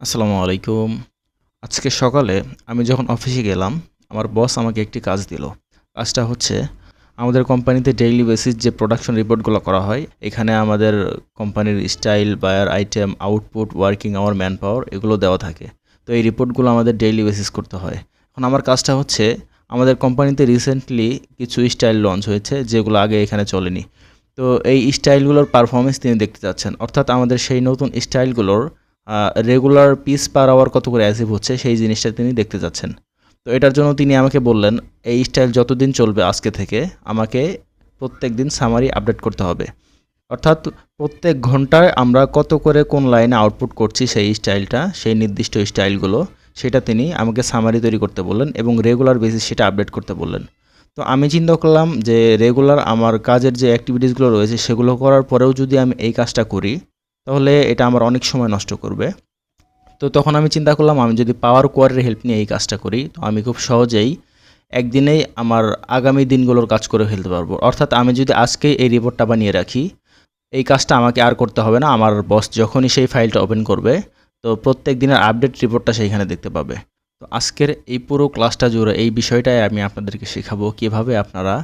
আসসালামু আলাইকুম। আজকে সকালে আমি যখন অফিসে গেলাম, আমার বস আমাকে একটি কাজ দিল। কাজটা হচ্ছে, আমাদের কোম্পানিতে ডেইলি বেসিস যে প্রোডাকশন রিপোর্টগুলো করা হয়, এখানে আমাদের কোম্পানির style buyer item output working hour man power এগুলো দেওয়া থাকে। তো এই রিপোর্টগুলো আমাদের ডেইলি বেসিস করতে হয়। এখন আমার কাজটা হচ্ছে, আমাদের কোম্পানিতে রিসেন্টলি কিছু স্টাইল লঞ্চ হয়েছে, যেগুলো আগে এখানে চলেনি। তো এই স্টাইলগুলোর পারফরমেন্স তিনি দেখতে চাচ্ছেন। অর্থাৎ আমাদের সেই নতুন স্টাইলগুলোর রেগুলার পিস পার আওয়ার কত করে অ্যাসিভ হচ্ছে সেই জিনিসটা তিনি দেখতে যাচ্ছেন। তো এটার জন্য তিনি আমাকে বললেন, এই স্টাইল যতদিন চলবে আজকে থেকে আমাকে প্রত্যেক দিন সামারি আপডেট করতে হবে। অর্থাৎ প্রত্যেক ঘন্টায় আমরা কত করে কোন লাইনে আউটপুট করছি সেই স্টাইলটা সেই নির্দিষ্ট স্টাইলগুলো সেটা তিনি আমাকে সামারি তৈরি করতে বললেন এবং রেগুলার বেসিস সেটা আপডেট করতে বললেন। তো আমি চিন্তা করলাম যে রেগুলার আমার কাজের যে অ্যাক্টিভিটিসগুলো রয়েছে সেগুলো করার পরেও যদি আমি এই কাজটা করি তাহলে এটা আমার অনেক সময় নষ্ট করবে। তো তখন আমি চিন্তা করলাম, আমি যদি পাওয়ার কোয়ারের হেল্প নিয়ে এই কাজটা করি, তো আমি খুব সহজেই একদিনেই আমার আগামী দিনগুলোর কাজ করে ফেলতে পারব। অর্থাৎ আমি যদি আজকেই এই রিপোর্টটা বানিয়ে রাখি, এই কাজটা আমাকে আর করতে হবে না। আমার বস যখনই সেই ফাইলটা ওপেন করবে, তো প্রত্যেক দিনের আপডেট রিপোর্টটা সেইখানে দেখতে পাবে। তো আজকের এই পুরো ক্লাসটা জুড়ে এই বিষয়টাই আমি আপনাদেরকে শেখাবো, কীভাবে আপনারা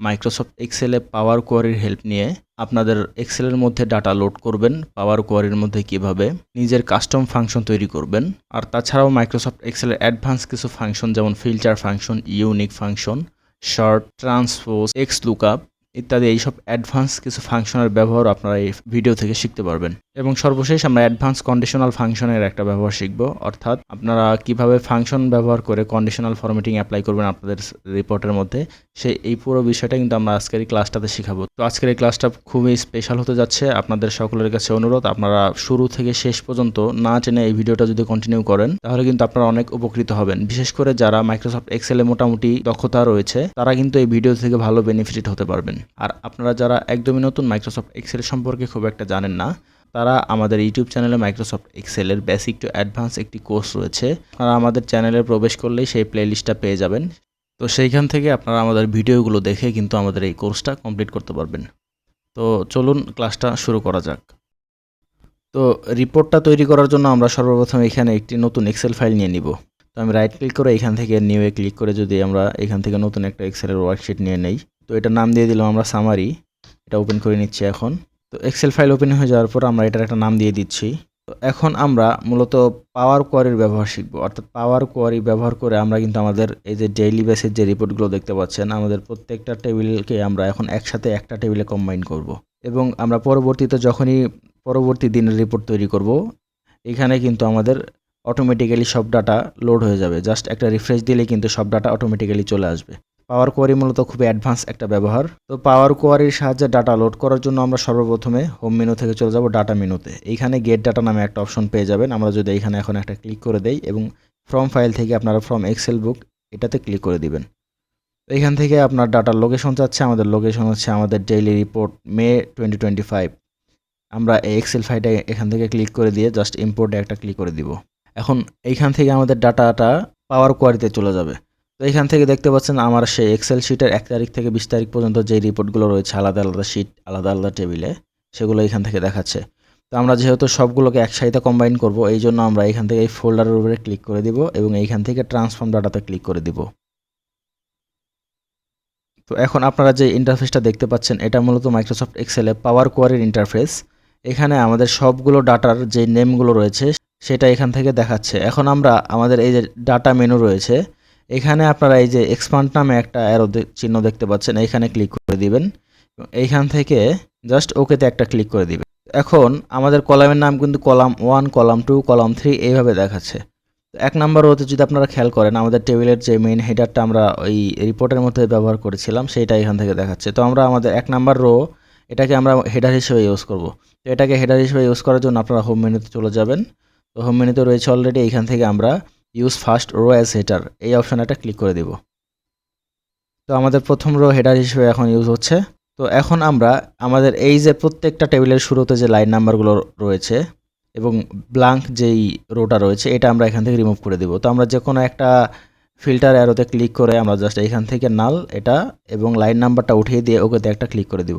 মাইক্রোসফট এক্সেলে পাওয়ার কোয়ারির হেল্প নিয়ে আপনাদের এক্সেলের মধ্যে ডাটা লোড করবেন পাওয়ার কোয়ারির মধ্যে কীভাবে নিজের কাস্টম ফাংশন তৈরি করবেন। আর তাছাড়াও মাইক্রোসফট এক্সেলের অ্যাডভান্স কিছু ফাংশন যেমন filter function unique function sort transpose X lookup ইত্যাদি এইসব অ্যাডভান্স কিছু ফাংশনের ব্যবহার আপনারা এই ভিডিও থেকে শিখতে পারবেন। এবং সর্বশেষ আমরা অ্যাডভান্স কন্ডিশনাল ফাংশনের একটা ব্যবহার শিখব। অর্থাৎ আপনারা কীভাবে ফাংশন ব্যবহার করে কন্ডিশনাল ফরম্যাটিং অ্যাপ্লাই করবেন আপনাদের রিপোর্টের মধ্যে সেই এই পুরো বিষয়টা কিন্তু আমরা আজকের এই ক্লাসটাতে শিখাবো। তো আজকের এই ক্লাসটা খুবই স্পেশাল হতে যাচ্ছে। আপনাদের সকলের কাছে অনুরোধ, আপনারা শুরু থেকে শেষ পর্যন্ত না টেনে এই ভিডিওটা যদি কন্টিনিউ করেন, তাহলে কিন্তু আপনারা অনেক উপকৃত হবেন। বিশেষ করে যারা মাইক্রোসফট এক্সেলে মোটামুটি দক্ষতা রয়েছে, তারা কিন্তু এই ভিডিও থেকে ভালো বেনিফিট হতে পারবেন। আর আপনারা যারা একদমই নতুন মাইক্রোসফট এক্সেল সম্পর্কে খুব একটা জানেন না, তারা আমাদের ইউটিউব চ্যানেলে মাইক্রোসফট এক্সেলের বেসিক টু অ্যাডভান্স একটি কোর্স রয়েছে। আপনারা আমাদের চ্যানেলে প্রবেশ করলেই সেই প্লেলিস্টটা পেয়ে যাবেন। তো সেইখান থেকে আপনারা আমাদের ভিডিওগুলো দেখে কিন্তু আমাদের এই কোর্সটা কমপ্লিট করতে পারবেন। তো চলুন ক্লাসটা শুরু করা যাক। তো রিপোর্টটা তৈরি করার জন্য আমরা সর্বপ্রথম এখানে একটি নতুন এক্সেল ফাইল নিয়ে নিব। তো আমি রাইট ক্লিক করে এখান থেকে নিউ এ ক্লিক করে যদি আমরা এখান থেকে নতুন একটা এক্সেলের ওয়ার্কশিট নিয়ে নেই তো এটার নাম দিয়ে দিলাম আমরা সামারি এটা ওপেন করে নিচ্ছি এখন। তো এক্সেল ফাইল ওপেন হয়ে যাওয়ার পর আমরা এটার একটা নাম দিয়ে দিচ্ছি। তো এখন আমরা মূলত পাওয়ার কোয়ারির ব্যবহার শিখব। অর্থাৎ পাওয়ার কোয়ারি ব্যবহার করে আমরা কিন্তু আমাদের এই যে ডেইলি বেসের যে রিপোর্টগুলো দেখতে পাচ্ছেন, আমাদের প্রত্যেকটা টেবিলকে আমরা এখন একসাথে একটা টেবিলে কম্বাইন করব। এবং আমরা পরবর্তীতে যখনই পরবর্তী দিনের রিপোর্ট তৈরি করব, এখানে কিন্তু আমাদের অটোমেটিক্যালি সব ডাটা লোড হয়ে যাবে। জাস্ট একটা রিফ্রেশ দিলে কিন্তু সব ডাটা অটোমেটিক্যালি চলে আসবে। পাওয়ার কোয়ারি মূলত খুবই অ্যাডভান্স একটা ব্যবহার। তো পাওয়ার কোয়ারির সাহায্যে ডাটা লোড করার জন্য আমরা সর্বপ্রথমে হোম মেনু থেকে চলে যাব ডাটা মেনুতে এইখানে গেট ডাটা নামে একটা অপশন পেয়ে যাবেন। আমরা যদি এখানে এখন একটা ক্লিক করে দেই এবং ফ্রম ফাইল থেকে আপনারা ফ্রম এক্সেল বুক এটাতে ক্লিক করে দিবেন। এইখান থেকে আপনার ডাটার লোকেশন চাচ্ছে, আমাদের লোকেশন হচ্ছে আমাদের daily report May twenty twenty five আমরা এই এক্সেল ফাইলটা এখান থেকে ক্লিক করে দিয়ে জাস্ট ইম্পোর্টে একটা ক্লিক করে দিব। এখন এইখান থেকে আমাদের ডাটাটা পাওয়ার কোয়ারিতে চলে যাবে। তো এখান থেকে দেখতে পাচ্ছেন আমার সেই এক্সেল শিটের এক তারিখ থেকে বিশ তারিখ পর্যন্ত যে রিপোর্টগুলো রয়েছে, আলাদা আলাদা শিট আলাদা আলাদা টেবিলে সেগুলো এখান থেকে দেখাচ্ছে। তো আমরা যেহেতু সবগুলোকে একসাথে কম্বাইন করব, এই জন্য আমরা এখান থেকে এই ফোল্ডারের উপরে ক্লিক করে দিব এবং এইখান থেকে ট্রান্সফর্ম ডাটাতে ক্লিক করে দিব। তো এখন আপনারা যে ইন্টারফেসটা দেখতে পাচ্ছেন, এটা মূলত মাইক্রোসফট এক্সেলে পাওয়ার কোয়ারির ইন্টারফেস এখানে আমাদের সবগুলো ডাটার যে নেমগুলো রয়েছে, সেটা এখান থেকে দেখাচ্ছে। এখন আমরা আমাদের এই যে ডাটা মেনু রয়েছে এখানে আপনারা এই যে এক্সপান্ড নামে একটা অ্যারো চিহ্ন দেখতে পাচ্ছেন, এইখানে ক্লিক করে দিবেন। এইখান থেকে জাস্ট ওকেতে একটা ক্লিক করে দিবেন। এখন আমাদের কলামের নাম কিন্তু column one column two column three এইভাবে দেখাচ্ছে। এক নাম্বার রোতে যদি আপনারা খেয়াল করেন, আমাদের টেবিলের যে মেইন হেডারটা আমরা ওই রিপোর্টের মধ্যে ব্যবহার করেছিলাম, সেইটা এখান থেকে দেখাচ্ছে। তো আমরা আমাদের এক নাম্বার রো এটাকে আমরা হেডার হিসেবে ইউজ করব। তো এটাকে হেডার হিসেবে ইউজ করার জন্য আপনারা হোম মেনুতে চলে যাবেন। তো হোম মেনুতে রয়েছে অলরেডি এইখান থেকে আমরা use first row as header এই অপশানটা ক্লিক করে দিব। তো আমাদের প্রথম রো হেডার হিসেবে এখন ইউজ হচ্ছে। তো এখন আমরা আমাদের এই যে প্রত্যেকটা টেবিলের শুরুতে যে লাইন নাম্বারগুলো রয়েছে এবং ব্লাঙ্ক যেই রোটা রয়েছে, এটা আমরা এখান থেকে রিমুভ করে দিব। তো আমরা যে কোনো একটা ফিল্টার অ্যারোতে ক্লিক করে আমরা জাস্ট এখান থেকে নাল এটা এবং লাইন নাম্বারটা উঠিয়ে দিয়ে ওকেতে একটা ক্লিক করে দিব।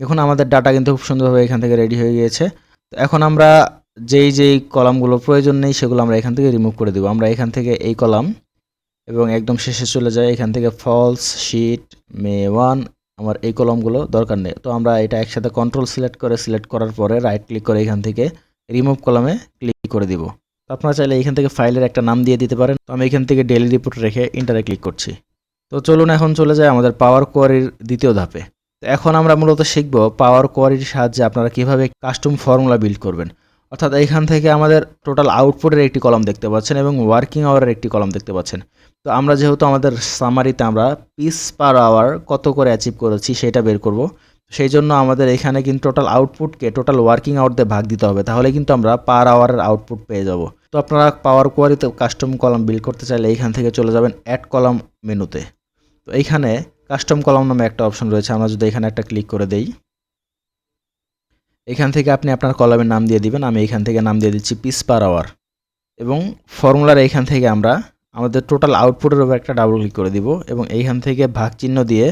এখন আমাদের ডাটা কিন্তু খুব সুন্দরভাবে এখান থেকে রেডি হয়ে গিয়েছে। তো এখন আমরা যেই যেই কলামগুলো প্রয়োজন নেই, সেগুলো আমরা এখান থেকে রিমুভ করে দেবো। আমরা এখান থেকে এই কলাম এবং একদম শেষে চলে যায় এখান থেকে ফলস শিট মে ওয়ান আমার এই কলমগুলো দরকার নেই। তো আমরা এটা একসাথে কন্ট্রোল সিলেক্ট করে সিলেক্ট করার পরে রাইট ক্লিক করে এখান থেকে রিমুভ কলামে ক্লিক করে দিব। আপনারা চাইলে এখান থেকে ফাইলের একটা নাম দিয়ে দিতে পারেন। তো আমি এখান থেকে ডেলি রিপোর্ট রেখে ইন্টারে ক্লিক করছি। তো চলুন এখন চলে যায় আমাদের পাওয়ার কোয়ারির দ্বিতীয় ধাপে। তো এখন আমরা মূলত শিখব পাওয়ার কোয়ারির সাহায্যে আপনারা কীভাবে কাস্টম ফর্মুলা বিল্ড করবেন। অর্থাৎ এইখান থেকে আমাদের টোটাল আউটপুটের একটি কলম দেখতে পাচ্ছেন এবং ওয়ার্কিং আওয়ারের একটি কলম দেখতে পাচ্ছেন। তো আমরা যেহেতু আমাদের সামারিতে আমরা পিস পার আওয়ার কত করে অ্যাচিভ করেছি সেটা বের করব। সেই জন্য আমাদের এখানে কিন্তু টোটাল আউটপুটকে টোটাল ওয়ার্কিং আওয়ার দিয়ে ভাগ দিতে হবে। তাহলে কিন্তু আমরা পার আওয়ারের আউটপুট পেয়ে যাব। তো আপনারা পাওয়ার কোয়ারিতে কাস্টম কলাম বিল্ড করতে চাইলে এইখান থেকে চলে যাবেন অ্যাড কলাম মেনুতে তো এইখানে কাস্টম কলাম নামে একটা অপশন রয়েছে। আমরা যদি এখানে একটা ক্লিক করে দেই। এখান থেকে আপনি আপনার কলামের নাম দিয়ে দিবেন, আমি এখান থেকে নাম দিয়ে দিচ্ছি পিস পার আওয়ার এবং ফর্মুলার এইখান থেকে আমরা আমাদের টোটাল আউটপুটের উপর একটা ডাবল ক্লিক করে দিব এবং এইখান থেকে ভাগ চিহ্ন দিয়ে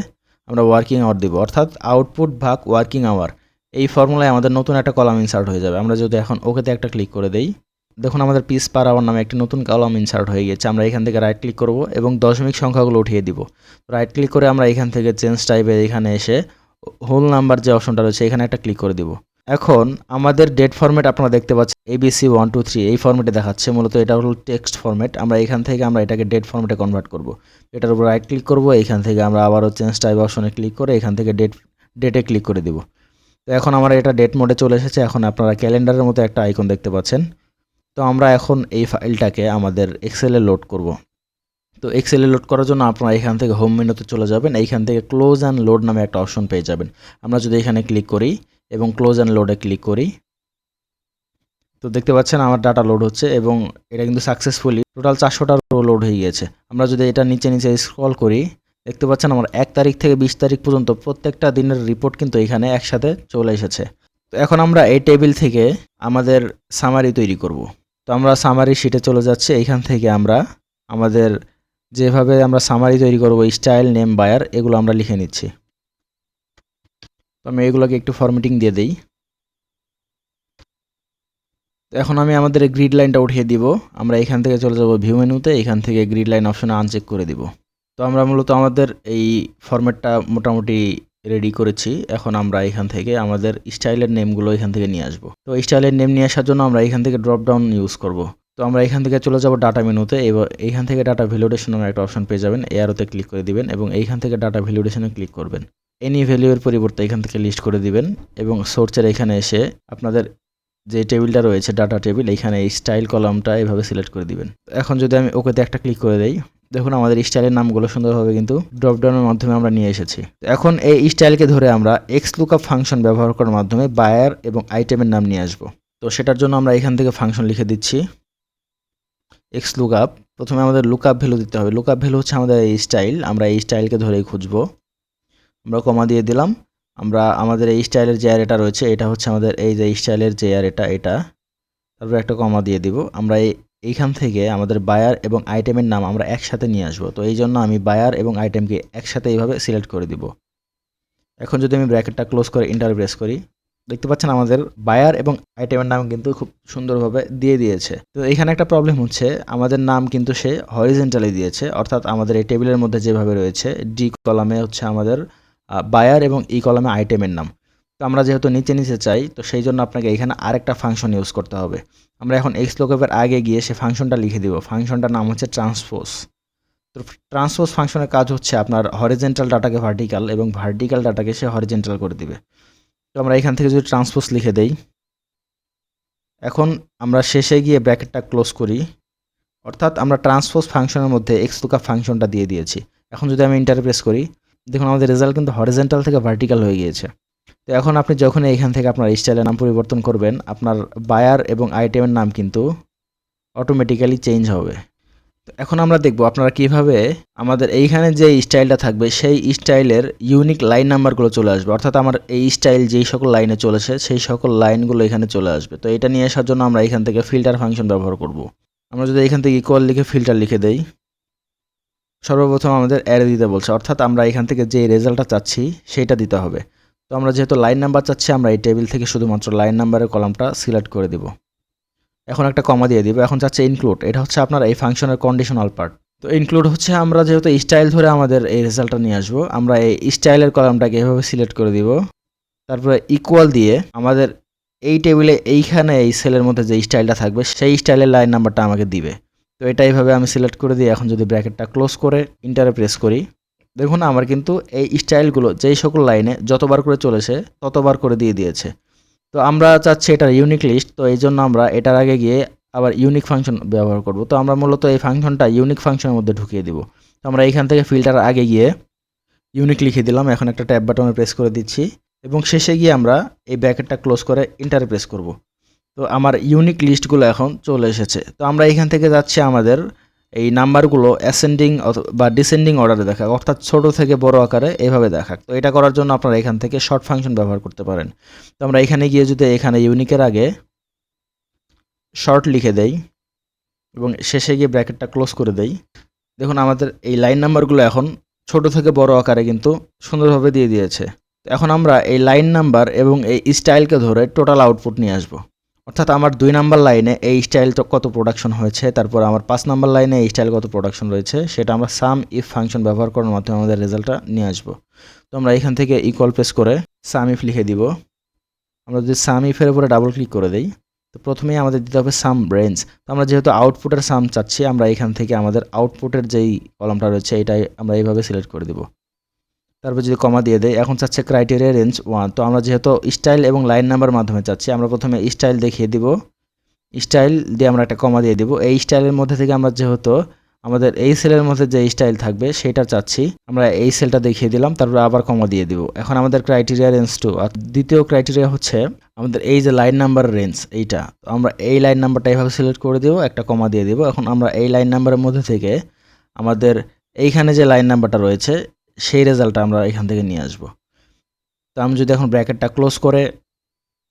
আমরা ওয়ার্কিং আওয়ার দিব। অর্থাৎ আউটপুট ভাগ ওয়ার্কিং আওয়ার এই ফর্মুলায় আমাদের নতুন একটা কলাম ইনসার্ট হয়ে যাবে। আমরা যদি এখন ওকেতে একটা ক্লিক করে দেই, দেখুন আমাদের পিস পার আওয়ার নামে একটি নতুন কলাম ইনসার্ট হয়ে গেছে। আমরা এখান থেকে রাইট ক্লিক করব এবং দশমিক সংখ্যাগুলো উঠিয়ে দিব। রাইট ক্লিক করে আমরা এখান থেকে চেঞ্জ টাইপের এখানে এসে হোল নাম্বার যে অপশনটা রয়েছে, এখানে একটা ক্লিক করে দিব। এখন আমাদের ডেট ফরম্যাট আপনারা দেখতে পাচ্ছেন এবিসি ওয়ান টু থ্রি এই ফরম্যাটে দেখাচ্ছে। মূলত এটা হলো টেক্সট ফরম্যাট আমরা এখান থেকে আমরা এটাকে ডেট ফরম্যাটে কনভার্ট করব। এটার উপর রাইট ক্লিক করব, এখান থেকে আমরা আবারও চেঞ্জ টাইপ অপশনে ক্লিক করে এখান থেকে ডেট ডেটে ক্লিক করে দিব। তো এখন আমরা এটা ডেট মোডে চলে এসেছে। এখন আপনারা ক্যালেন্ডারের মতো একটা আইকন দেখতে পাচ্ছেন। তো আমরা এখন এই ফাইলটাকে আমাদের এক্সেলে লোড করব। তো এক্সেলে লোড করার জন্য আপনারা এখান থেকে হোম মেনুতে চলে যাবেন। এইখান থেকে ক্লোজ অ্যান্ড লোড নামে একটা অপশন পেয়ে যাবেন। আমরা যদি এখানে ক্লিক করি এবং ক্লোজ অ্যান্ড লোডে ক্লিক করি। তো দেখতে পাচ্ছেন আমার ডাটা লোড হচ্ছে এবং এটা কিন্তু সাকসেসফুলি টোটাল চারশোটা লোড হয়ে গিয়েছে। আমরা যদি এটা নিচে নিচে স্ক্রল করি, দেখতে পাচ্ছেন আমার এক তারিখ থেকে বিশ তারিখ পর্যন্ত প্রত্যেকটা দিনের রিপোর্ট কিন্তু এখানে একসাথে চলে এসেছে। তো এখন আমরা এই টেবিল থেকে আমাদের সামারি তৈরি করব। তো আমরা সামারি শিটে চলে যাচ্ছি। এইখান থেকে আমরা আমাদের যেভাবে আমরা সামারি তৈরি করব স্টাইল নেম বায়ার এগুলো আমরা লিখে নিচ্ছি। তো আমি এগুলোকে একটু ফরম্যাটিং দিয়ে দিই। তো এখন আমি আমাদের গ্রিড লাইনটা উঠিয়ে দিব। আমরা এখান থেকে চলে যাব ভিউ মেনুতে এখান থেকে গ্রিড লাইন অপশনে আনচেক করে দিব। তো আমরা মূলত আমাদের এই ফরম্যাটটা মোটামুটি রেডি করেছি। এখন আমরা এখান থেকে আমাদের স্টাইলের নেমগুলো এখান থেকে নিয়ে আসব। তো স্টাইলের নেম নিয়ে আসার জন্য আমরা এখান থেকে ড্রপ ডাউন ইউজ করব। তো আমরা এখান থেকে চলে যাব ডাটা মেনুতে, এবার এইখান থেকে ডাটা ভ্যালুডেশন নামে একটা অপশন পেয়ে যাবেন এয়ারোতে ক্লিক করে দিবেন এবং এইখান থেকে ডাটা ভ্যালিডেশনে ক্লিক করবেন। এনি ভ্যালুয়ের পরিবর্তে এখান থেকে লিস্ট করে দিবেন এবং সোর্সের এখানে এসে আপনাদের যে টেবিলটা রয়েছে ডাটা টেবিল এখানে এই স্টাইল কলামটা এভাবে সিলেক্ট করে দিবেন। এখন যদি আমি ওকেতে একটা ক্লিক করে দেই, দেখুন আমাদের স্টাইলের নামগুলো সুন্দরভাবে কিন্তু ড্রপডাউনের মাধ্যমে আমরা নিয়ে এসেছি। এখন এই স্টাইলকে ধরে আমরা এক্স লুকআপ ফাংশন ব্যবহার করার মাধ্যমে বায়ার এবং আইটেমের নাম নিয়ে আসব। তো সেটার জন্য আমরা এখান থেকে ফাংশন লিখে দিচ্ছি। এক্স লুকআপ প্রথমে আমাদের লুকআপ ভ্যালু দিতে হবে। লুকআপ ভ্যালু হচ্ছে আমাদের এই স্টাইল আমরা এই স্টাইলকে ধরেই খুঁজবো। আমরা কমা দিয়ে দিলাম। আমরা আমাদের এই স্টাইলের যে অ্যারেটা রয়েছে, এটা হচ্ছে আমাদের এই যে স্টাইলের যে অ্যারেটা এটা। তারপরে একটা কমা দিয়ে দিব। আমরা এই, এইখান থেকে আমাদের বায়ার এবং আইটেমের নাম আমরা একসাথে নিয়ে আসব। তো এই জন্য আমি বায়ার এবং আইটেমকে একসাথে এইভাবে সিলেক্ট করে দিব। এখন যদি আমি ব্র্যাকেটটা ক্লোজ করে ইন্টার প্রেস করি দেখতে পাচ্ছেন আমাদের বায়ার এবং আইটেমের নাম কিন্তু খুব সুন্দরভাবে দিয়ে দিয়েছে। তো এখানে একটা প্রবলেম হচ্ছে, আমাদের নাম কিন্তু সে হরিজেন্টালি দিয়েছে, অর্থাৎ আমাদের এই টেবিলের মধ্যে যেভাবে রয়েছে ডি কলামে হচ্ছে আমাদের বায়ার এবং ই কলামে আইটেমের নাম। তো আমরা যেহেতু নিচে নিচে চাই, তো সেই জন্য আপনাকে এখানে আরেকটা ফাংশন ইউজ করতে হবে। আমরা এখন এক্স লোকের আগে গিয়ে সে ফাংশনটা লিখে দিব। ফাংশনটার নাম হচ্ছে ট্রান্সপোজ তো ট্রান্সপোজ ফাংশনের কাজ হচ্ছে আপনার হরিজেন্টাল ডাটাকে ভার্টিক্যাল এবং ভার্টিক্যাল ডাটাকে সে হরিজেন্টাল করে দিবে। তো আমরা এখান থেকে যদি ট্রান্সপোজ লিখে দেই, এখন আমরা শেষে গিয়ে ব্র্যাকেটটা ক্লোজ করি। অর্থাৎ আমরা ট্রান্সপোজ ফাংশনের মধ্যে এক্স লুকা ফাংশনটা দিয়ে দিয়েছি। এখন যদি আমি ইন্টারপ্রেস করি, দেখুন আমাদের রেজাল্ট কিন্তু হরিজেন্টাল থেকে ভার্টিক্যাল হয়ে গিয়েছে। তো এখন আপনি যখন এইখান থেকে আপনার স্টাইলের নাম পরিবর্তন করবেন, আপনার বায়ার এবং আইটেমের নাম কিন্তু অটোমেটিক্যালি চেঞ্জ হবে। তো এখন আমরা দেখব আপনারা কীভাবে আমাদের এইখানে যে স্টাইলটা থাকবে, সেই স্টাইলের ইউনিক লাইন নাম্বারগুলো চলে আসবে। অর্থাৎ আমার এই স্টাইল যেই সকল লাইনে চলেছে, সেই সকল লাইনগুলো এখানে চলে আসবে। তো এটা নিয়ে আসার জন্য আমরা এখান থেকে ফিল্টার ফাংশন ব্যবহার করব। আমরা যদি এখান থেকে ইকুয়াল লিখে ফিল্টার লিখে দেই, সর্বপ্রথম আমাদের অ্যারে দিতে বলছে। অর্থাৎ আমরা এখান থেকে যে রেজাল্টটা চাচ্ছি সেইটা দিতে হবে। তো আমরা যেহেতু লাইন নাম্বার চাচ্ছি, আমরা এই টেবিল থেকে শুধুমাত্র লাইন নাম্বারের কলামটা সিলেক্ট করে দিব। এখন একটা কমা দিয়ে দিব। এখন চাচ্ছে ইনক্লুড এটা হচ্ছে আপনার এই ফাংশনের কন্ডিশনাল পার্ট তো ইনক্লুড হচ্ছে আমরা যেহেতু স্টাইল ধরে আমাদের এই রেজাল্টটা নিয়ে আসব, আমরা এই স্টাইলের কলামটাকে এভাবে সিলেক্ট করে দিব। তারপরে ইকুয়াল দিয়ে আমাদের এই টেবিলে এইখানে এই সেলের মধ্যে যে স্টাইলটা থাকবে, সেই স্টাইলের লাইন নাম্বারটা আমাকে দিবে। তো এটা এইভাবে আমি সিলেক্ট করে দিই এখন যদি ব্র্যাকেটটা ক্লোজ করে ইন্টারে প্রেস করি, দেখুন আমার কিন্তু এই স্টাইলগুলো যেই সকল লাইনে যতবার করে চলেছে, ততবার করে দিয়ে দিয়েছে। তো আমরা চাচ্ছি এটার ইউনিক লিস্ট তো এই জন্য আমরা এটার আগে গিয়ে আবার ইউনিক ফাংশন ব্যবহার করব। তো আমরা মূলত এই ফাংশনটা ইউনিক ফাংশনের মধ্যে ঢুকিয়ে দিব। তো আমরা এখান থেকে ফিল্টার আগে গিয়ে ইউনিক লিখে দিলাম। এখন একটা ট্যাব বাটনে প্রেস করে দিচ্ছি এবং শেষে গিয়ে আমরা এই ব্র্যাকেটটা ক্লোজ করে ইন্টারে প্রেস করব। তো আমার ইউনিক লিস্টগুলো এখন চলে এসেছে। তো আমরা এখান থেকে যাচ্ছি আমাদের এই নাম্বারগুলো অ্যাসেন্ডিং বা ডিসেন্ডিং অর্ডারে দেখাক। অর্থাৎ ছোট থেকে বড় আকারে এভাবে দেখাক। তো এটা করার জন্য আপনারা এখান থেকে শর্ট ফাংশন ব্যবহার করতে পারেন। তো আমরা এখানে গিয়ে যদি এখানে ইউনিকের আগে শর্ট লিখে দেই এবং শেষে গিয়ে ব্র্যাকেটটা ক্লোজ করে দেই। দেখুন, আমাদের এই লাইন নাম্বারগুলো এখন ছোট থেকে বড় আকারে কিন্তু সুন্দরভাবে দিয়ে দিয়েছে। এখন আমরা এই লাইন নাম্বার এবং এই স্টাইলকে ধরে টোটাল আউটপুট নিয়ে আসব। অর্থাৎ আমার দুই নাম্বার লাইনে এই স্টাইল কত প্রোডাকশন হয়েছে, তারপর আমার পাঁচ নাম্বার লাইনে এই স্টাইল কত প্রোডাকশন রয়েছে, সেটা আমরা সাম ইফ ফাংশন ব্যবহার করার মাধ্যমে আমাদের রেজাল্টটা নিয়ে আসব। তো আমরা এখান থেকে ইকুয়াল প্রেস করে সাম ইফ লিখে দিব। আমরা যদি সাম ইফের উপরে ডাবল ক্লিক করে দেই, তো প্রথমেই আমাদের দিতে হবে সাম রেঞ্জ তো আমরা যেহেতু আউটপুটের সাম চাচ্ছি, আমরা এখান থেকে আমাদের আউটপুটের যেই কলমটা রয়েছে, এটাই আমরা এইভাবে সিলেক্ট করে দিব। তারপর যদি কমা দিয়ে দেয়, এখন চাচ্ছে ক্রাইটেরিয়া রেঞ্জ ওয়ান তো আমরা যেহেতু স্টাইল এবং লাইন নাম্বার মাধ্যমে চাচ্ছি, আমরা প্রথমে স্টাইল দেখিয়ে দিব। স্টাইল দিয়ে আমরা একটা কমা দিয়ে দিব। এই স্টাইলের মধ্যে থেকে আমরা যেহেতু আমাদের এই সেলের মধ্যে যে স্টাইল থাকবে, সেটা চাচ্ছি। আমরা এই সেলটা দেখিয়ে দিলাম, তারপরে আবার কমা দিয়ে দিব। এখন আমাদের ক্রাইটেরিয়া রেঞ্জ টু আর দ্বিতীয় ক্রাইটেরিয়া হচ্ছে আমাদের এই যে লাইন নাম্বার রেঞ্জ এইটা। তো আমরা এই লাইন নাম্বারটা এইভাবে সিলেক্ট করে দিব, একটা কমা দিয়ে দিব। এখন আমরা এই লাইন নাম্বারের মধ্যে থেকে আমাদের এইখানে যে লাইন নাম্বারটা রয়েছে সেই রেজাল্টটা আমরা এখান থেকে নিয়ে আসব। তো আমি যদি এখন ব্র্যাকেটটা ক্লোজ করে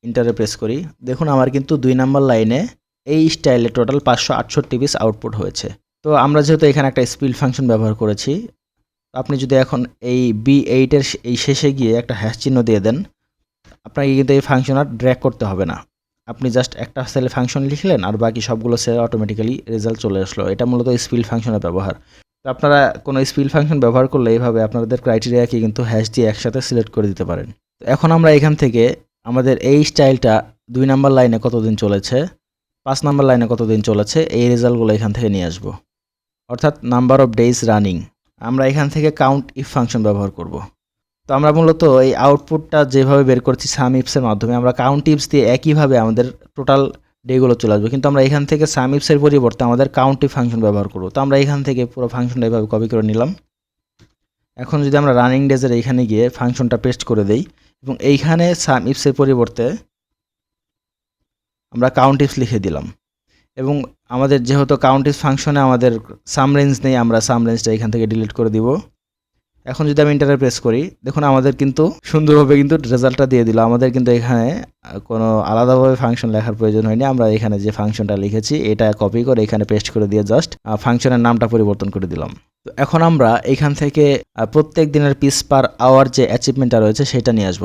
ইন্টারে প্রেস করি, দেখুন আমার কিন্তু দুই নাম্বার লাইনে এই স্টাইলে টোটাল পাঁচশো আটষট্টি পিস আউটপুট হয়েছে। তো আমরা যেহেতু এখানে একটা স্পিল ফাংশন ব্যবহার করেছি আপনি যদি এখন এই বি এইটের এই শেষে গিয়ে একটা হ্যাশ চিহ্ন দিয়ে দেন, আপনাকে কিন্তু এই ফাংশন আর ড্র্যাক করতে হবে না। আপনি জাস্ট একটা সেলে ফাংশন লিখলেন আর বাকি সবগুলো সেলে অটোমেটিক্যালি রেজাল্ট চলে আসলো। এটা মূলত স্পিল ফাংশনের ব্যবহার। তো আপনারা কোনো স্পিল ফাংশন ব্যবহার করলে এইভাবে আপনাদের ক্রাইটেরিয়াকে কিন্তু হ্যাশ দিয়ে একসাথে সিলেক্ট করে দিতে পারেন। তো এখন আমরা এখান থেকে আমাদের এই স্টাইলটা দুই নাম্বার লাইনে কতদিন চলেছে, পাঁচ নাম্বার লাইনে কতদিন চলেছে, এই রেজাল্টগুলো এখান থেকে নিয়ে আসব। অর্থাৎ নাম্বার অফ ডেইজ রানিং আমরা এখান থেকে কাউন্ট ইফ ফাংশন ব্যবহার করব। তো আমরা মূলত এই আউটপুটটা যেভাবে বের করছি সাম ইপসের মাধ্যমে, আমরা কাউন্ট ইপস দিয়ে একইভাবে আমাদের টোটাল ডেগুলো চলে আসবে। কিন্তু আমরা এখান থেকে সাম ইপসের পরিবর্তে আমাদের কাউন্টি ফাংশন ব্যবহার করব। তো আমরা এখান থেকে পুরো ফাংশনটা এভাবে কপি করে নিলাম। এখন যদি আমরা রানিং ডেজের এইখানে গিয়ে ফাংশনটা পেস্ট করে দেই, এবং এইখানে সাম ইপসের পরিবর্তে আমরা কাউন্ট ইপস লিখে দিলাম। এবং আমাদের যেহেতু কাউন্টিস ফাংশনে আমাদের সাম রেঞ্জ নেই, আমরা সাম রেঞ্জটা এখান থেকে ডিলিট করে দিব। এখন যদি আমি ইন্টারে প্রেস করি, দেখুন আমাদের কিন্তু সুন্দরভাবে কিন্তু রেজাল্টটা দিয়ে দিল। আমাদের কিন্তু এখানে কোনো আলাদাভাবে ফাংশন লেখার প্রয়োজন হয়নি। আমরা এখানে যে ফাংশনটা লিখেছি, এটা কপি করে এখানে পেস্ট করে দিয়ে জাস্ট ফাংশনের নামটা পরিবর্তন করে দিলাম। তো এখন আমরা এখান থেকে প্রত্যেক দিনের পিস পার আওয়ার যে অ্যাচিভমেন্টটা রয়েছে, সেটা নিয়ে আসব।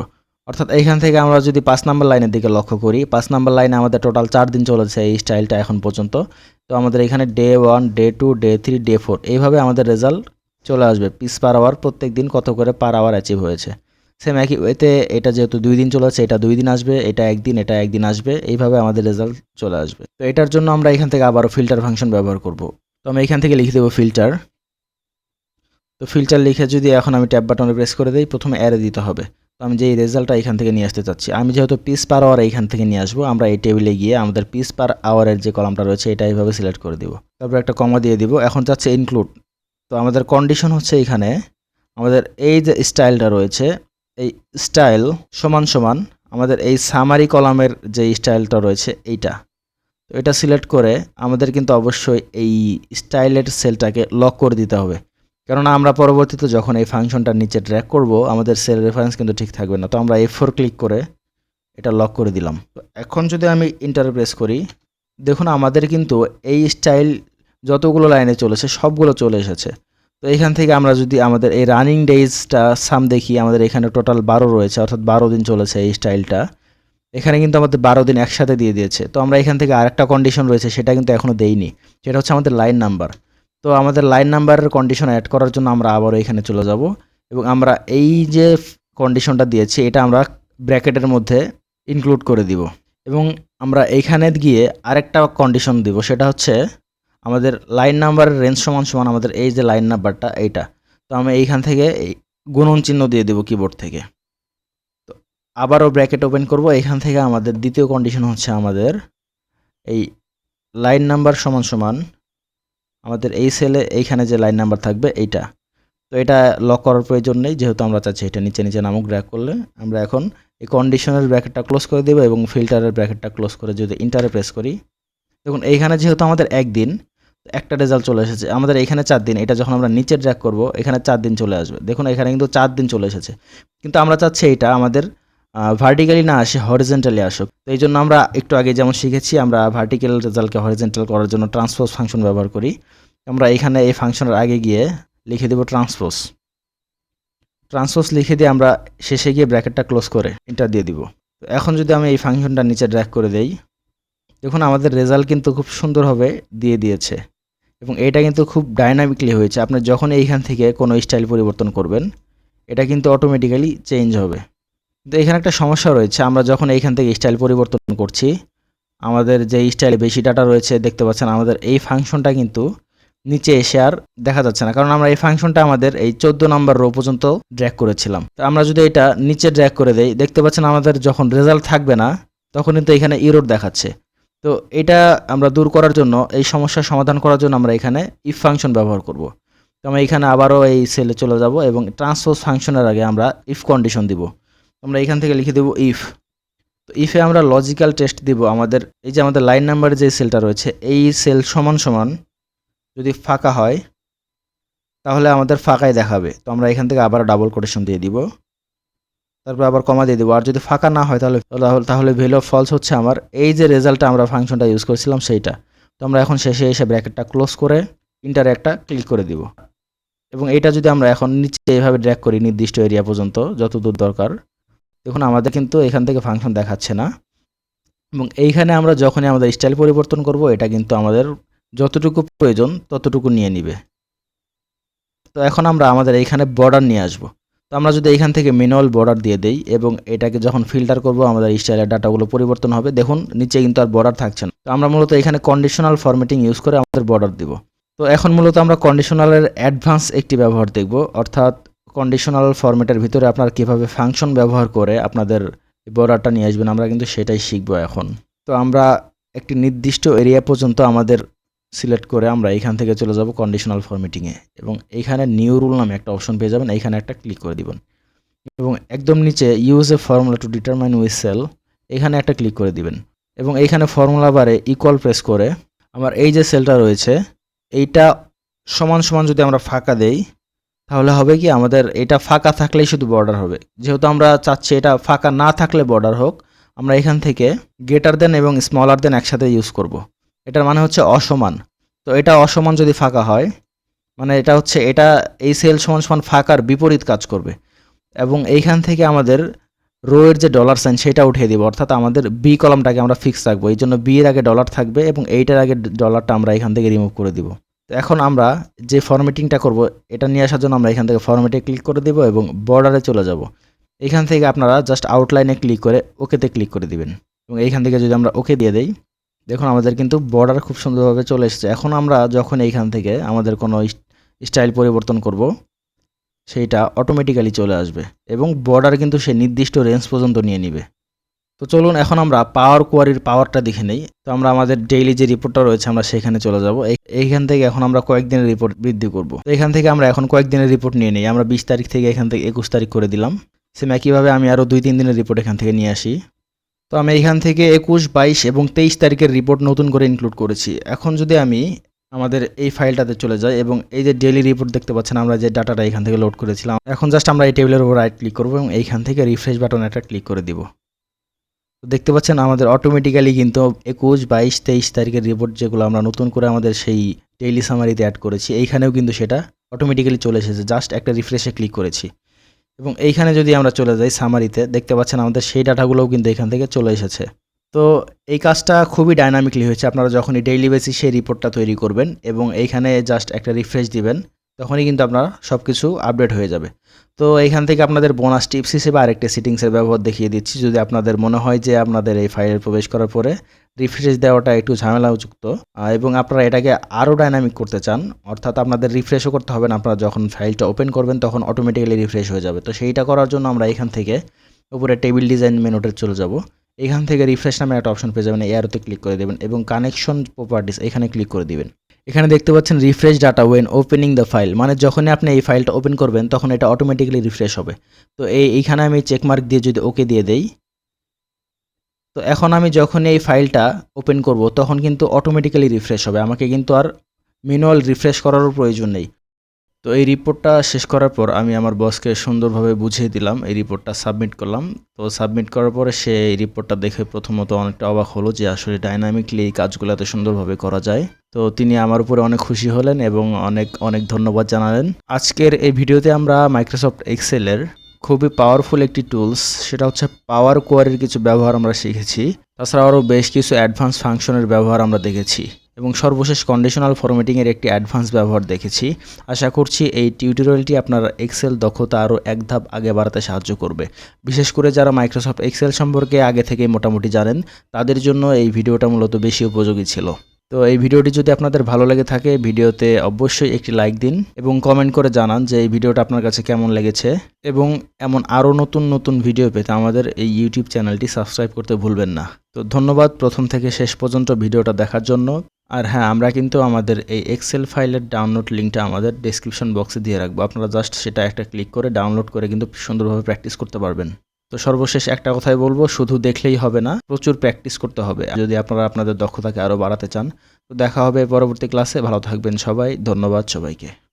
অর্থাৎ এইখান থেকে আমরা যদি পাঁচ নাম্বার লাইনের দিকে লক্ষ্য করি, পাঁচ নাম্বার লাইনে আমাদের টোটাল চার দিন চলেছে এই স্টাইলটা এখন পর্যন্ত। তো আমাদের এখানে day one day two day three day four এইভাবে আমাদের রেজাল্ট চলে আসবে। পিস পার আওয়ার প্রত্যেক দিন কত করে পার আওয়ার অ্যাচিভ হয়েছে। সেম একই ওয়েতে এটা যেহেতু দুই দিন চলে আসছে, এটা দুই দিন আসবে, এটা একদিন এটা একদিন আসবে, এইভাবে আমাদের রেজাল্ট চলে আসবে। তো এটার জন্য আমরা এখান থেকে আবারও ফিল্টার ফাংশন ব্যবহার করব। তো আমি এখান থেকে লিখে দেবো ফিল্টার তো ফিল্টার লিখে যদি এখন আমি ট্যাব বাটনে প্রেস করে দিই, প্রথমে অ্যারে দিতে হবে। তো আমি যে এই রেজাল্টটা এখান থেকে নিয়ে আসতে চাচ্ছি, আমি যেহেতু পিস পার আওয়ার এইখান থেকে নিয়ে আসব, আমরা এই টেবিলে গিয়ে আমাদের পিস পার আওয়ারের যে কলামটা রয়েছে, এটা এইভাবে সিলেক্ট করে দিব। তারপর একটা কমা দিয়ে দিব। এখন চাচ্ছে ইনক্লুড তো আমাদের কন্ডিশন হচ্ছে এখানে, আমাদের এই যে স্টাইলটা রয়েছে, এই স্টাইল সমান সমান আমাদের এই সামারি কলামের যে স্টাইলটা রয়েছে এইটা। তো এটা সিলেক্ট করে আমাদের কিন্তু অবশ্যই এই স্টাইলের সেলটাকে লক করে দিতে হবে। কেননা আমরা পরবর্তীতে যখন এই ফাংশনটার নিচে ট্র্যাক করব, আমাদের সেল রেফারেন্স কিন্তু ঠিক থাকবে না। তো আমরা এফ ফোর ক্লিক করে এটা লক করে দিলাম। তো এখন যদি আমি ইন্টার প্রেস করি, দেখুন আমাদের কিন্তু এই স্টাইল যতগুলো লাইনে চলেছে, সবগুলো চলে এসেছে। তো এখান থেকে আমরা যদি আমাদের এই রানিং ডেজটা সাম দেখি, আমাদের এখানে টোটাল বারো রয়েছে, অর্থাৎ বারো দিন চলেছে এই স্টাইলটা এখানে কিন্তু আমাদের বারো দিন একসাথে দিয়ে দিয়েছে। তো আমরা এখান থেকে আরেকটা কন্ডিশন রয়েছে, সেটা কিন্তু এখনও দেইনি, সেটা হচ্ছে আমাদের লাইন নাম্বার তো আমাদের লাইন নাম্বারের কন্ডিশন অ্যাড করার জন্য আমরা আবারও এখানে চলে যাব, এবং আমরা এই যে কন্ডিশনটা দিয়েছি, এটা আমরা ব্র্যাকেটের মধ্যে ইনক্লুড করে দিব। এবং আমরা এইখানে গিয়ে আরেকটা কন্ডিশন দিব, সেটা হচ্ছে আমাদের লাইন নাম্বারের রেঞ্জ সমান সমান আমাদের এই যে লাইন নাম্বারটা এইটা। তো আমি এইখান থেকে গুণন চিহ্ন দিয়ে দেবো কিবোর্ড থেকে। তো আবারও ব্র্যাকেট ওপেন করব। এখান থেকে আমাদের দ্বিতীয় কন্ডিশন হচ্ছে আমাদের এই লাইন নাম্বার সমান সমান আমাদের এই সেলে এইখানে যে লাইন নাম্বার থাকবে এইটা। তো এটা লক করার প্রয়োজন নেই, যেহেতু আমরা চাচ্ছি এটা নিচে নিচে নামক ড্র্যাগ করলে। আমরা এখন এই কন্ডিশনের ব্র্যাকেটটা ক্লোজ করে দেবো এবং ফিল্টারের ব্র্যাকেটটা ক্লোজ করে যদি ইন্টারে প্রেস করি। দেখুন, এইখানে যেহেতু আমাদের একদিন একটা রেজাল্ট চলে এসেছে। আমাদের এখানে চার দিন, এটা যখন আমরা নিচে ড্র্যাগ করব, এখানে চার দিন চলে আসবে। দেখুন, এখানে কিন্তু চার দিন চলে এসেছে। কিন্তু আমরা চাচ্ছি এটা আমাদের ভার্টিক্যালি না আসে হরিজেন্টালি আসুক। তো এই জন্য আমরা একটু আগে যেমন শিখেছি, আমরা ভার্টিক্যাল রেজাল্টকে হরিজেন্টাল করার জন্য ট্রান্সপোজ ফাংশন ব্যবহার করি। আমরা এখানে এই ফাংশনের আগে গিয়ে লিখে দেব ট্রান্সপোজ ট্রান্সপোজ লিখে দিয়ে আমরা শেষে গিয়ে ব্র্যাকেটটা ক্লোজ করে এন্টার দিয়ে দিব। এখন যদি আমি এই ফাংশনটা নিচে ড্র্যাগ করে দেই, দেখুন, আমাদের রেজাল্ট কিন্তু খুব সুন্দরভাবে দিয়ে দিয়েছে। এবং এটা কিন্তু খুব ডাইনামিকলি হয়েছে। আপনি যখন এইখান থেকে কোনো স্টাইল পরিবর্তন করবেন, এটা কিন্তু অটোমেটিক্যালি চেঞ্জ হবে। কিন্তু এখানে একটা সমস্যা রয়েছে। আমরা যখন এইখান থেকে স্টাইল পরিবর্তন করছি, আমাদের যে স্টাইলে বেশি ডাটা রয়েছে, দেখতে পাচ্ছেন আমাদের এই ফাংশনটা কিন্তু নিচে এসে আর দেখা যাচ্ছে না। কারণ আমরা এই ফাংশনটা আমাদের এই চোদ্দ নাম্বার রো পর্যন্ত ড্র্যাক করেছিলাম। তো আমরা যদি এটা নিচে ড্র্যাক করে দেই, দেখতে পাচ্ছেন আমাদের যখন রেজাল্ট থাকবে না, তখন কিন্তু এখানে ইরোড দেখাচ্ছে। তো এটা আমরা দূর করার জন্য, এই সমস্যার সমাধান করার জন্য আমরা এখানে ইফ ফাংশন ব্যবহার করব। তো আমরা এখানে আবারও এই সেলে চলে যাব এবং ট্রান্সপোজ ফাংশনের আগে আমরা ইফ কন্ডিশন দিব। আমরা এখান থেকে লিখে দেব ইফ তো ইফে আমরা লজিক্যাল টেস্ট দিব আমাদের, এই যে আমাদের লাইন নাম্বারে যে সেলটা রয়েছে, এই সেল সমান সমান যদি ফাঁকা হয়, তাহলে আমাদের ফাঁকাই দেখাবে। তো আমরা এখান থেকে আবার ডাবল কোটেশন দিয়ে দিব। তারপর আবার কমা দিয়ে দেবো। আর যদি ফাঁকা না হয় তাহলে তাহলে ভ্যালু অফ ফলস হচ্ছে আমার। এই যে রেজাল্টটা আমরা ফাংশনটা ইউজ করেছিলাম সেইটা। তো আমরা এখন শেষে এসে ব্র্যাকেটটা ক্লোজ করে ইন্টারে একটা ক্লিক করে দিব। এবং এইটা যদি আমরা এখন নিচে এইভাবে ড্র্যাক করি নির্দিষ্ট এরিয়া পর্যন্ত যত দূর দরকার, দেখুন আমাদের কিন্তু এখান থেকে ফাংশন দেখাচ্ছে না। এবং এইখানে আমরা যখনই আমাদের স্টাইল পরিবর্তন করব, এটা কিন্তু আমাদের যতটুকু প্রয়োজন ততটুকু নিয়ে নিবে। তো এখন আমরা আমাদের এইখানে বর্ডার নিয়ে আসব। তো আমরা যদি এখান থেকে ম্যানুয়াল বর্ডার দিয়ে দেই এবং এটাকে যখন ফিল্টার করব, আমাদের স্টাইলের ডাটাগুলো পরিবর্তন হবে। দেখুন, নিচে কিন্তু আর বর্ডার থাকছে না। তো আমরা মূলত এখানে কন্ডিশনাল ফরম্যাটিং ইউজ করে আমাদের বর্ডার দিব। তো এখন মূলত আমরা কন্ডিশনালের অ্যাডভান্স একটি ব্যবহার দেখব। অর্থাৎ কন্ডিশনাল ফরম্যাটের ভিতরে আপনারা কীভাবে ফাংশন ব্যবহার করে আপনাদের বর্ডারটা নিয়ে আসবেন, আমরা কিন্তু সেটাই শিখব এখন। তো আমরা একটি নির্দিষ্ট এরিয়া পর্যন্ত আমাদের সিলেক্ট করে আমরা এখান থেকে চলে যাব কন্ডিশনাল ফরম্যাটিংয়ে এবং এইখানে নিউ রুল নামে একটা অপশন পেয়ে যাবেন এইখানে একটা ক্লিক করে দিবেন। এবং একদম নিচে use a formula to determine with cell এখানে একটা ক্লিক করে দিবেন। এবং এইখানে ফর্মুলা বারে ইকুয়াল প্রেস করে আমার এই যে সেলটা রয়েছে, এইটা সমান সমান যদি আমরা ফাঁকা দেই, তাহলে হবে কি আমাদের এটা ফাঁকা থাকলেই শুধু বর্ডার হবে। যেহেতু আমরা চাচ্ছি এটা ফাঁকা না থাকলে বর্ডার হোক, আমরা এখান থেকে গ্রেটার দেন এবং স্মলার দেন একসাথে ইউজ করব। এটার মানে হচ্ছে অসমান। তো এটা অসমান যদি ফাঁকা হয় মানে এটা হচ্ছে, এটা এই সেল সমান সমান ফাঁকার বিপরীত কাজ করবে। এবং এইখান থেকে আমাদের রোয়ের যে ডলার সাইন সেটা উঠিয়ে দিব, অর্থাৎ আমাদের বি কলামটাকে আমরা ফিক্স রাখব। এই জন্য বি এর আগে ডলার থাকবে এবং এইটার আগে ডলারটা আমরা এখান থেকে রিমুভ করে দিব। তো এখন আমরা যে ফরম্যাটিংটা করব, এটা নিয়ে আসার জন্য আমরা এখান থেকে ফরম্যাটে ক্লিক করে দেব এবং বর্ডারে চলে যাব। এখান থেকে আপনারা জাস্ট আউটলাইনে ক্লিক করে ওকেতে ক্লিক করে দিবেন। এবং এইখান থেকে যদি আমরা ওকে দিয়ে দেই দেখুন, আমাদের কিন্তু বর্ডার খুব সুন্দরভাবে চলে এসেছে। এখন আমরা যখন এইখান থেকে আমাদের কোনো স্টাইল পরিবর্তন করব, সেইটা অটোমেটিক্যালি চলে আসবে এবং বর্ডার কিন্তু সে নির্দিষ্ট রেঞ্জ পর্যন্ত নিয়ে নিবে। তো চলুন, এখন আমরা পাওয়ার কোয়ারির পাওয়ারটা দেখে নেই। তো আমরা আমাদের ডেইলি যে রিপোর্টটা রয়েছে, আমরা সেখানে চলে যাব। এইখান থেকে এখন আমরা কয়েকদিনের রিপোর্ট বৃদ্ধি করব। তো এখান থেকে আমরা এখন কয়েকদিনের রিপোর্ট নিয়ে নিই। আমরা বিশ তারিখ থেকে এখান থেকে একুশ তারিখ করে দিলাম। সেম একইভাবে আমি আরও দুই, তিন দিনের রিপোর্ট এখান থেকে নিয়ে আসি। তো আমি এখান থেকে একুশ, বাইশ এবং তেইশ তারিখের রিপোর্ট নতুন করে ইনক্লুড করেছি। এখন যদি আমি আমাদের এই ফাইলটাতে চলে যাই এবং এই যে ডেইলি রিপোর্ট দেখতে পাচ্ছেন, আমরা যে ডাটাটা এখান থেকে লোড করেছিলাম, এখন জাস্ট আমরা এই টেবিলের উপর রাইট ক্লিক করব এবং এইখান থেকে রিফ্রেশ বাটন একটা ক্লিক করে দিব। তো দেখতে পাচ্ছেন, আমাদের অটোমেটিক্যালি কিন্তু একুশ, বাইশ, তেইশ তারিখের রিপোর্ট যেগুলো আমরা নতুন করে আমাদের সেই ডেইলি সামারিতে অ্যাড করেছি, এইখানেও কিন্তু সেটা অটোমেটিক্যালি চলে এসেছে। জাস্ট একটা রিফ্রেশে ক্লিক করেছি। এবং এইখানে যদি আমরা চলে যাই সামারিতে দেখতে পাচ্ছেন আমাদের সেই ডাটাগুলোও কিন্তু এখান থেকে চলে এসেছে। তো এই কাজটা খুবই ডাইনামিকলি হয়েছে। আপনারা যখনই ডেইলি বেসিসে রিপোর্টটা তৈরি করবেন এবং এইখানে জাস্ট একটা রিফ্রেশ দিবেন। তখনই কিন্তু আপনার সব কিছু আপডেট হয়ে যাবে। তো এইখান থেকে আপনাদের বোনাস টিপস হিসেবে আরেকটা সিটিংসের ব্যবহার দেখিয়ে দিচ্ছি। যদি আপনাদের মনে হয় যে আপনাদের এই ফাইলে প্রবেশ করার পরে রিফ্রেশ দেওয়াটা একটু ঝামেলাযুক্ত এবং আপনারা এটাকে আরও ডাইনামিক করতে চান, অর্থাৎ আপনাদের রিফ্রেশও করতে হবে না, আপনারা যখন ফাইলটা ওপেন করবেন তখন অটোমেটিক্যালি রিফ্রেশ হয়ে যাবে। তো সেইটা করার জন্য আমরা এখান থেকে উপরে টেবিল ডিজাইন মেনুতে চলে যাব। এখান থেকে রিফ্রেশ নামে একটা অপশন পেয়ে যাবেন এয়ারোতে ক্লিক করে দেবেন, এবং কানেকশন প্রপার্টিস এখানে ক্লিক করে দিবেন। এখানে দেখতে পাচ্ছেন refresh data when opening the file মানে যখনই আপনি এই ফাইলটা ওপেন করবেন, তখন এটা অটোমেটিক্যালি রিফ্রেশ হবে। তো এই, এইখানে আমি চেকমার্ক দিয়ে যদি ওকে দিয়ে দেই, তো এখন আমি যখন এই ফাইলটা ওপেন করব, তখন কিন্তু অটোমেটিক্যালি রিফ্রেশ হবে। আমাকে কিন্তু আর ম্যানুয়াল রিফ্রেশ করারও প্রয়োজন নেই। তো এই রিপোর্টটা শেষ করার পর আমি আমার বসকে সুন্দরভাবে বুঝিয়ে দিলাম, এই রিপোর্টটা সাবমিট করলাম। তো সাবমিট করার পরে সে এই রিপোর্টটা দেখে প্রথমত অনেকটা অবাক হলো যে আসলে ডাইনামিকলি এই কাজগুলো এত সুন্দরভাবে করা যায়। তো তিনি আমার উপরে অনেক খুশি হলেন এবং অনেক অনেক ধন্যবাদ জানালেন। আজকের এই ভিডিওতে আমরা মাইক্রোসফট এক্সেলের খুবই পাওয়ারফুল একটি টুলস সেটা হচ্ছে পাওয়ার কোয়ারির কিছু ব্যবহার আমরা শিখেছি। তাছাড়া আরও বেশ কিছু অ্যাডভান্স ফাংশনের ব্যবহার আমরা দেখেছি। এবং সর্বশেষ কন্ডিশনাল ফরম্যাটিংয়ের একটি অ্যাডভান্স ব্যবহার দেখেছি। আশা করছি এই টিউটোরিয়ালটি আপনার এক্সেল দক্ষতা আরও এক ধাপ আগে বাড়াতে সাহায্য করবে। বিশেষ করে যারা মাইক্রোসফট এক্সেল সম্পর্কে আগে থেকে মোটামুটি জানেন, তাদের জন্য এই ভিডিওটা মূলত বেশি উপযোগী ছিল। তো এই ভিডিওটি যদি আপনাদের ভালো লেগে থাকে, ভিডিওতে অবশ্যই একটি লাইক দিন এবং কমেন্ট করে জানান যে এই ভিডিওটা আপনার কাছে কেমন লেগেছে। এবং এমন আরও নতুন নতুন ভিডিও পেতে আমাদের এই ইউটিউব চ্যানেলটি সাবস্ক্রাইব করতে ভুলবেন না। তো ধন্যবাদ, প্রথম থেকে শেষ পর্যন্ত ভিডিওটা দেখার জন্য। আর হ্যাঁ আমরা কিন্তু আমাদের এই এক্সেল ফাইলের ডাউনলোড লিঙ্কটা আমাদের ডিসক্রিপশন বক্সে দিয়ে রাখব। আপনারা জাস্ট সেটা একটা ক্লিক করে ডাউনলোড করে কিন্তু সুন্দরভাবে প্র্যাকটিস করতে পারবেন। তো সর্বশেষ একটা কথাই বলব, শুধু দেখলেই হবে না, প্রচুর প্র্যাকটিস করতে হবে। যদি আপনারা আপনাদের দক্ষতাকে আরও বাড়াতে চান, তো দেখা হবে পরবর্তী ক্লাসে ভালো থাকবেন সবাই, ধন্যবাদ সবাইকে।